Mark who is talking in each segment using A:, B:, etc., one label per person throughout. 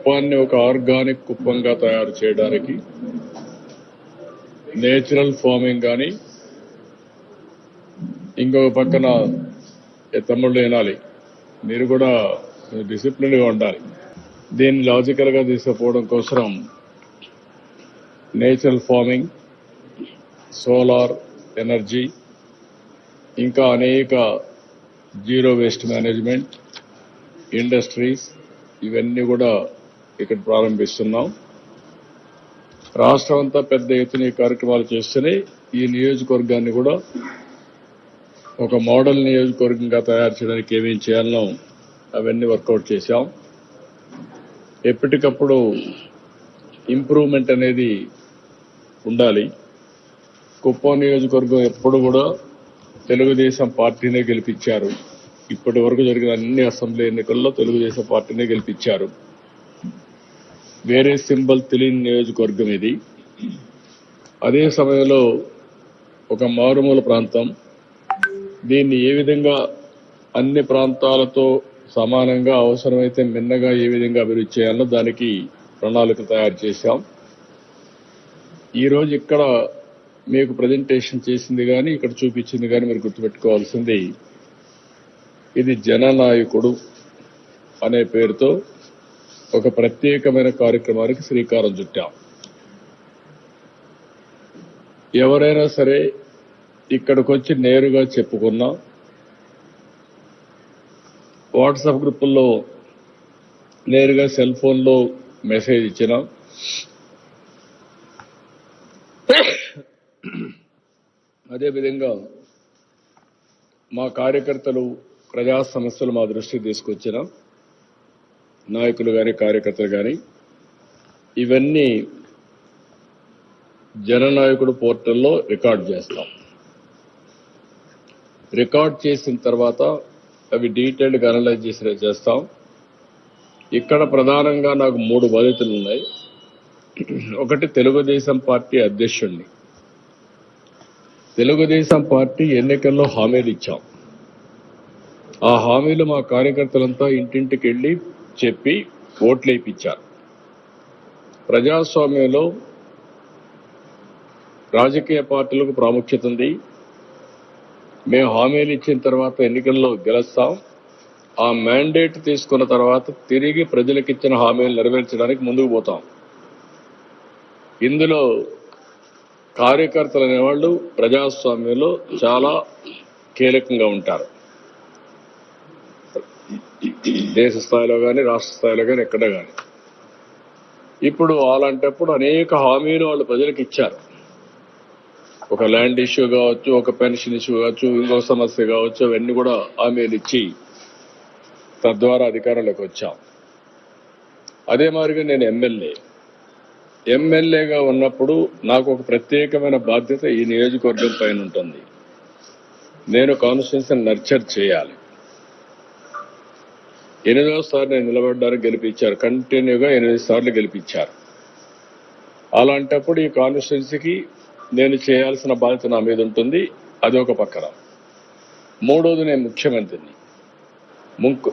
A: కుప్పాన్ని ఒక ఆర్గానిక్ కుప్పంగా తయారు చేయడానికి నేచురల్ ఫార్మింగ్ కానీ ఇంకొక పక్కన తమ్ముళ్ళు వినాలి మీరు కూడా డిసిప్లిన్గా ఉండాలి. దీన్ని లాజికల్గా తీసుకుపోవడం కోసం నేచురల్ ఫార్మింగ్ సోలార్ ఎనర్జీ ఇంకా అనేక జీరో వేస్ట్ మేనేజ్మెంట్ ఇండస్ట్రీస్ ఇవన్నీ కూడా ఇక్కడ ప్రారంభిస్తున్నాం. రాష్ట్రం అంతా పెద్ద ఎత్తున ఈ కార్యక్రమాలు చేస్తూనే ఈ నియోజకవర్గాన్ని కూడా ఒక మోడల్ నియోజకవర్గంగా తయారు చేయడానికి ఏమేం చేయాలనో అవన్నీ వర్కౌట్ చేశాం. ఎప్పటికప్పుడు ఇంప్రూవ్మెంట్ అనేది ఉండాలి. కుప్పం నియోజకవర్గం ఎప్పుడు కూడా తెలుగుదేశం పార్టీనే గెలిపించారు. ఇప్పటి వరకు జరిగిన అన్ని అసెంబ్లీ ఎన్నికల్లో తెలుగుదేశం పార్టీనే గెలిపించారు. వేరే సింబల్ తెలియని నియోజకవర్గం ఇది. అదే సమయంలో ఒక మారుమూల ప్రాంతం. దీన్ని ఏ విధంగా అన్ని ప్రాంతాలతో సమానంగా అవసరమైతే మిన్నగా ఏ విధంగా అభివృద్ధి చేయాలో దానికి ప్రణాళిక తయారు చేశాం. ఈరోజు ఇక్కడ మీకు ప్రజెంటేషన్ చేసింది కానీ ఇక్కడ చూపించింది కానీ మీరు గుర్తుపెట్టుకోవాల్సింది. ఇది జననాయకుడు అనే పేరుతో ఒక ప్రత్యేకమైన కార్యక్రమానికి శ్రీకారం చుట్టాం. ఎవరైనా సరే ఇక్కడికి వచ్చి నేరుగా చెప్పుకున్నా వాట్సాప్ గ్రూపుల్లో నేరుగా సెల్ ఫోన్లో మెసేజ్ ఇచ్చినా అదేవిధంగా మా కార్యకర్తలు ప్రజా సమస్యలు మా దృష్టికి తీసుకొచ్చినాం నాయకులు కానీ కార్యకర్తలు కానీ ఇవన్నీ జననాయకుడు పోర్టల్లో రికార్డ్ చేస్తాం. రికార్డ్ చేసిన తర్వాత అవి డీటెయిల్డ్గా అనలైజ్ చేసి చేస్తాం. ఇక్కడ ప్రధానంగా నాకు మూడు బాధితులు ఉన్నాయి. ఒకటి తెలుగుదేశం పార్టీ అధ్యక్షుడిని తెలుగుదేశం పార్టీ ఎన్నికల్లో హామీలు ఇచ్చాం. ఆ హామీలు మా కార్యకర్తలంతా ఇంటింటికి వెళ్ళి చెప్పి ఓట్లు వేయించారు ప్రజాస్వామ్యంలో రాజకీయ పార్టీలకు ప్రాముఖ్యత ఉంది. మేము హామీలు ఇచ్చిన తర్వాత ఎన్నికల్లో గెలుస్తాం. ఆ మ్యాండేట్ తీసుకున్న తర్వాత తిరిగి ప్రజలకు ఇచ్చిన హామీలు నెరవేర్చడానికి ముందుకు పోతాం. ఇందులో కార్యకర్తలు అనేవాళ్ళు ప్రజాస్వామ్యంలో చాలా కీలకంగా ఉంటారు. దేశ స్థాయిలో కానీ రాష్ట్ర స్థాయిలో కానీ ఎక్కడ కానీ ఇప్పుడు అలాంటప్పుడు అనేక హామీలు వాళ్ళు ప్రజలకు ఇచ్చారు. ఒక ల్యాండ్ ఇష్యూ కావచ్చు ఒక పెన్షన్ ఇష్యూ కావచ్చు ఇంకో సమస్య కావచ్చు అవన్నీ కూడా హామీలు ఇచ్చి తద్వారా అధికారంలోకి వచ్చాం. అదే మాదిరిగా నేను ఎమ్మెల్యే. ఎమ్మెల్యేగా ఉన్నప్పుడు నాకు ఒక ప్రత్యేకమైన బాధ్యత ఈ నియోజకవర్గం పైన ఉంటుంది. నేను కాన్స్టిట్యూన్సీని నర్చర్ చేయాలి. ఎనిమిదోసారి నేను నిలబడ్డానికి గెలిపించారు. కంటిన్యూగా ఎనిమిది సార్లు గెలిపించారు. అలాంటప్పుడు ఈ కాన్స్టిట్యున్సీకి నేను చేయాల్సిన బాధ్యత నా మీద ఉంటుంది. అది ఒక పక్కన. మూడోది నేను ముఖ్యమంత్రిని.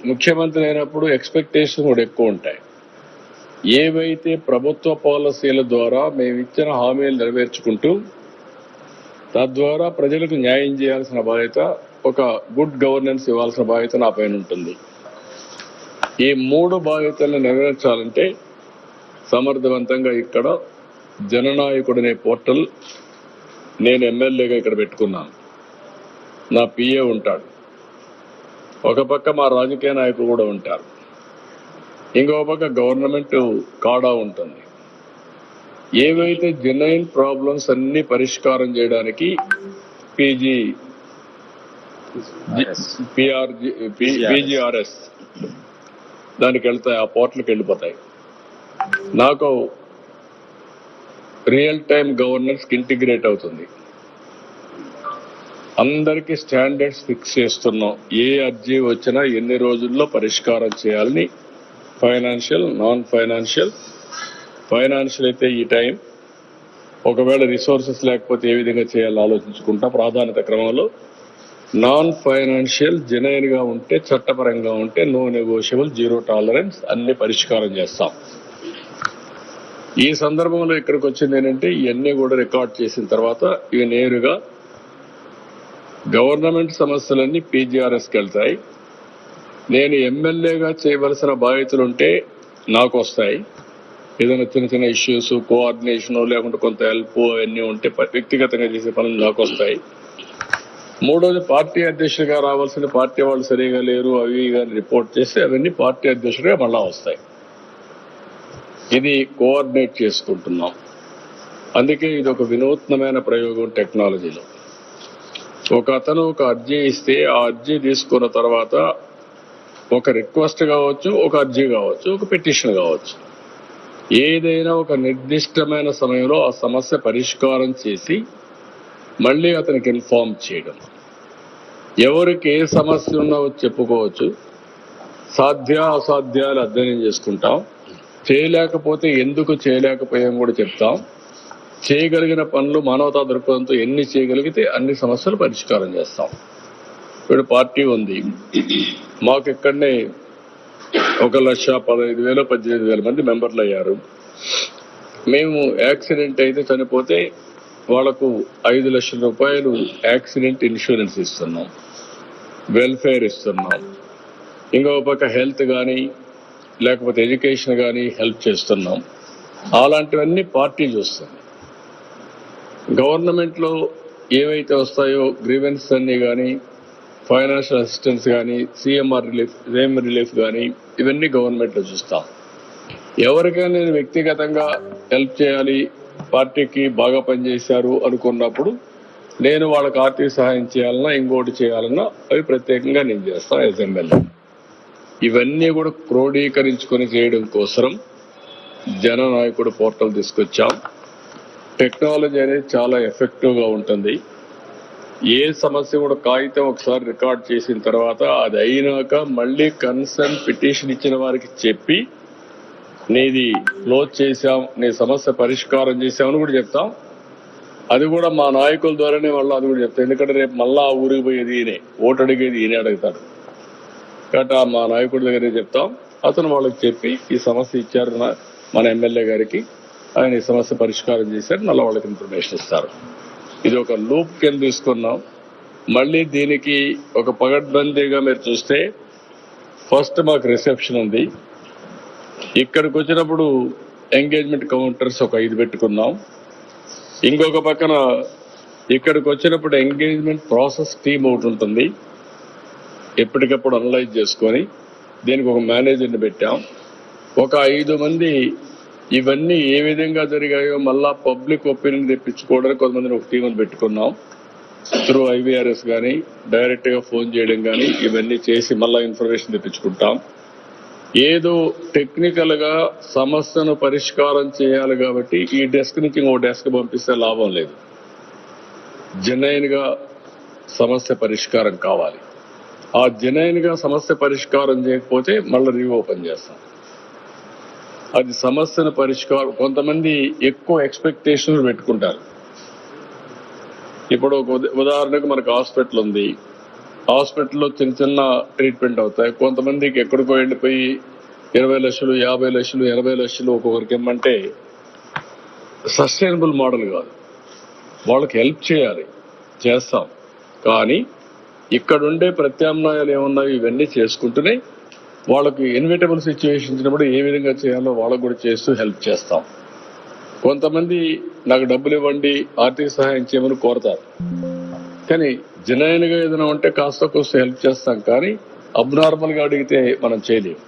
A: ముఖ్యమంత్రి అయినప్పుడు ఎక్స్పెక్టేషన్ కూడా ఎక్కువ ఉంటాయి. ఏవైతే ప్రభుత్వ పాలసీల ద్వారా మేము ఇచ్చిన హామీలు నెరవేర్చుకుంటూ తద్వారా ప్రజలకు న్యాయం చేయాల్సిన బాధ్యత ఒక గుడ్ గవర్నెన్స్ ఇవ్వాల్సిన బాధ్యత నా పైన ఉంటుంది. ఈ మూడు బాధ్యతలను నెరవేర్చాలంటే సమర్థవంతంగా ఇక్కడ జననాయకుడు అనే పోర్టల్ నేను ఎమ్మెల్యేగా ఇక్కడ పెట్టుకున్నాను. నా పిఏ ఉంటాడు. ఒక పక్క మా రాజకీయ నాయకులు కూడా ఉంటారు. ఇంకో పక్క గవర్నమెంట్ కాడా ఉంటుంది. ఏవైతే జెన్యున్ ప్రాబ్లమ్స్ అన్ని పరిష్కారం చేయడానికి పీజీ పిఆర్జి పీజీఆర్ఎస్ దానికి వెళ్తాయి ఆ పోర్టల్కి వెళ్ళిపోతాయి. నాకు రియల్ టైం గవర్నెన్స్ ఇంటిగ్రేట్ అవుతుంది. అందరికీ స్టాండర్డ్స్ ఫిక్స్ చేస్తున్నాం. ఏ అర్జీ వచ్చినా ఎన్ని రోజుల్లో పరిష్కారం చేయాలని ఫైనాన్షియల్ నాన్ ఫైనాన్షియల్ ఫైనాన్షియల్ అయితే ఈ టైం ఒకవేళ రిసోర్సెస్ లేకపోతే ఏ విధంగా చేయాలో ఆలోచించుకుంటా ప్రాధాన్యత క్రమంలో నాన్ ఫైనాన్షియల్ జెన్యున్గా ఉంటే చట్టపరంగా ఉంటే నో నెగోషియబుల్ జీరో టాలరెన్స్ అన్ని పరిష్కారం చేస్తాం. ఈ సందర్భంలో ఇక్కడికి వచ్చింది ఏంటంటే ఇవన్నీ కూడా రికార్డ్ చేసిన తర్వాత ఇవి నేరుగా గవర్నమెంట్ సమస్యలన్నీ పీజీఆర్ఎస్కి వెళ్తాయి. నేను ఎమ్మెల్యేగా చేయవలసిన బాధ్యతలు ఉంటే నాకు వస్తాయి. ఏదైనా చిన్న చిన్న ఇష్యూస్ కోఆర్డినేషన్ లేకుంటే కొంత హెల్ప్ అవన్నీ ఉంటే వ్యక్తిగతంగా చేసే పనులు నాకు వస్తాయి. మూడోది పార్టీ అధ్యక్షుడిగా రావాల్సిన పార్టీ వాళ్ళు సరిగా లేరు అవి కానీ రిపోర్ట్ చేస్తే అవన్నీ పార్టీ అధ్యక్షుడిగా మళ్ళా వస్తాయి. ఇది కోఆర్డినేట్ చేసుకుంటున్నాం. అందుకే ఇది ఒక వినూత్నమైన ప్రయోగం టెక్నాలజీలో. ఒక అతను ఒక అర్జీ ఇస్తే ఆ అర్జీ తీసుకున్న తర్వాత ఒక రిక్వెస్ట్ కావచ్చు ఒక అర్జీ కావచ్చు ఒక పిటిషన్ కావచ్చు. ఏదైనా ఒక నిర్దిష్టమైన సమయంలో ఆ సమస్య పరిష్కారం చేసి మళ్ళీ అతనికి ఇన్ఫార్మ్ చేయడం. ఎవరికి ఏ సమస్య ఉన్నావో చెప్పుకోవచ్చు. సాధ్య అసాధ్యాలు అధ్యయనం చేసుకుంటాం. చేయలేకపోతే ఎందుకు చేయలేకపోయాం కూడా చెప్తాం. చేయగలిగిన పనులు మానవతా దృక్పథంతో ఎన్ని చేయగలిగితే అన్ని సమస్యలు పరిష్కారం చేస్తాం. ఇప్పుడు పార్టీ ఉంది. మాకు ఇక్కడనే ఒక లక్ష పదహైదు వేల పద్దెనిమిది వేల మంది మెంబర్లు అయ్యారు. మేము యాక్సిడెంట్ అయితే చనిపోతే వాళ్ళకు ఐదు లక్షల రూపాయలు యాక్సిడెంట్ ఇన్సూరెన్స్ ఇస్తున్నాం. వెల్ఫేర్ ఇస్తున్నాం. ఇంకో పక్క హెల్త్ కానీ లేకపోతే ఎడ్యుకేషన్ కానీ హెల్ప్ చేస్తున్నాం. అలాంటివన్నీ పార్టీ చూస్తుంది గవర్నమెంట్లో ఏవైతే వస్తాయో గ్రీవెన్స్ అన్నీ కానీ ఫైనాన్షియల్ అసిస్టెన్స్ కానీ సిఎంఆర్ రిలీఫ్ రేమ్ రిలీఫ్ కానీ ఇవన్నీ గవర్నమెంట్లో చూస్తాం. ఎవరికైనా నేను వ్యక్తిగతంగా హెల్ప్ చేయాలి పార్టీకి బాగా పనిచేశారు అనుకున్నప్పుడు నేను వాళ్ళకి ఆర్థిక సహాయం చేయాలన్నా ఇంకోటి చేయాలన్నా అవి ప్రత్యేకంగా నేను చేస్తాను యాజ్ ఎమ్మెల్యే ఇవన్నీ కూడా క్రోడీకరించుకొని చేయడం కోసం జననాయకుడు పోర్టల్ తీసుకొచ్చాం. టెక్నాలజీ అనేది చాలా ఎఫెక్టివ్గా ఉంటుంది. ఏ సమస్య కూడా కాగితం ఒకసారి రికార్డ్ చేసిన తర్వాత అది అయినాక మళ్ళీ కన్సర్న్ పిటిషన్ ఇచ్చిన వారికి చెప్పి నీది క్లోజ్ చేశాం నీ సమస్య పరిష్కారం చేశామని కూడా చెప్తాం. అది కూడా మా నాయకుల ద్వారానే మళ్ళీ అది కూడా చెప్తాం ఎందుకంటే రేపు మళ్ళా ఆ ఊరికి పోయేది ఈయనే ఓటు అడిగేది ఈయనే అడుగుతాడు. కాబట్టి మా నాయకుడి దగ్గరే చెప్తాం. అతను వాళ్ళకి చెప్పి ఈ సమస్య ఇచ్చారు నా- మన ఎమ్మెల్యే గారికి. ఆయన ఈ సమస్య పరిష్కారం చేశారు మళ్ళీ వాళ్ళకి ఇన్ఫర్మేషన్ ఇస్తారు. ఇది ఒక లూప్ కింద తీసుకున్నాం. మళ్ళీ దీనికి ఒక పగడ్బందీగా మీరు చూస్తే ఫస్ట్ మాకు రిసెప్షన్ ఉంది. ఇక్కడికి వచ్చినప్పుడు ఎంగేజ్మెంట్ కౌంటర్స్ ఒక ఐదు పెట్టుకున్నాం. ఇంకొక పక్కన ఇక్కడికి వచ్చినప్పుడు ఎంగేజ్మెంట్ ప్రాసెస్ టీమ్ ఒకటి ఉంటుంది. ఎప్పటికప్పుడు అనలైజ్ చేసుకొని దీనికి ఒక మేనేజర్ని పెట్టాం. ఒక ఐదు మంది ఇవన్నీ ఏ విధంగా జరిగాయో మళ్ళా పబ్లిక్ ఒపీనియన్ తెప్పించుకోవడానికి కొంతమందిని ఒక టీంని పెట్టుకున్నాం. త్రూ ఐవీఆర్ఎస్ కానీ డైరెక్ట్గా ఫోన్ చేయడం కానీ ఇవన్నీ చేసి మళ్ళా ఇన్ఫర్మేషన్ తెప్పించుకుంటాం. ఏదో టెక్నికల్గా సమస్యను పరిష్కారం చేయాలి కాబట్టి ఈ డెస్క్ నుంచి ఇంకో డెస్క్ పంపిస్తే లాభం లేదు. జెన్యున్గా సమస్య పరిష్కారం కావాలి. ఆ జెన్యున్గా సమస్య పరిష్కారం చేయకపోతే మళ్ళీ రీఓపెన్ చేస్తాం. అది సమస్యను పరిష్కారం కొంతమంది ఎక్కువ ఎక్స్పెక్టేషన్లు పెట్టుకుంటారు. ఇప్పుడు ఒక ఉదాహరణకు మనకు హాస్పిటల్ ఉంది. హాస్పిటల్లో చిన్న చిన్న ట్రీట్మెంట్ అవుతాయి. కొంతమందికి ఎక్కడికో వెళ్ళిపోయి ఇరవై లక్షలు యాభై లక్షలు ఎనభై లక్షలు ఒక్కొక్కరికి ఇమ్మంటే సస్టైనబుల్ మోడల్ కాదు. వాళ్ళకి హెల్ప్ చేయాలి. చేస్తాం. కానీ ఇక్కడ ఉండే ప్రత్యామ్నాయాలు ఏమున్నాయో ఇవన్నీ చేసుకుంటూనే వాళ్ళకి ఇన్విటబుల్ సిచ్యువేషన్ ఇచ్చినప్పుడు ఏ విధంగా చేయాలో వాళ్ళకు కూడా చేస్తూ హెల్ప్ చేస్తాం. కొంతమంది నాకు డబ్బులు ఇవ్వండి ఆర్థిక సహాయం చేయమని కోరతారు. కానీ జనైన్గా ఏదైనా ఉంటే కాస్త కోస్త హెల్ప్ చేస్తాం కానీ అబ్నార్మల్గా అడిగితే మనం చేయలేము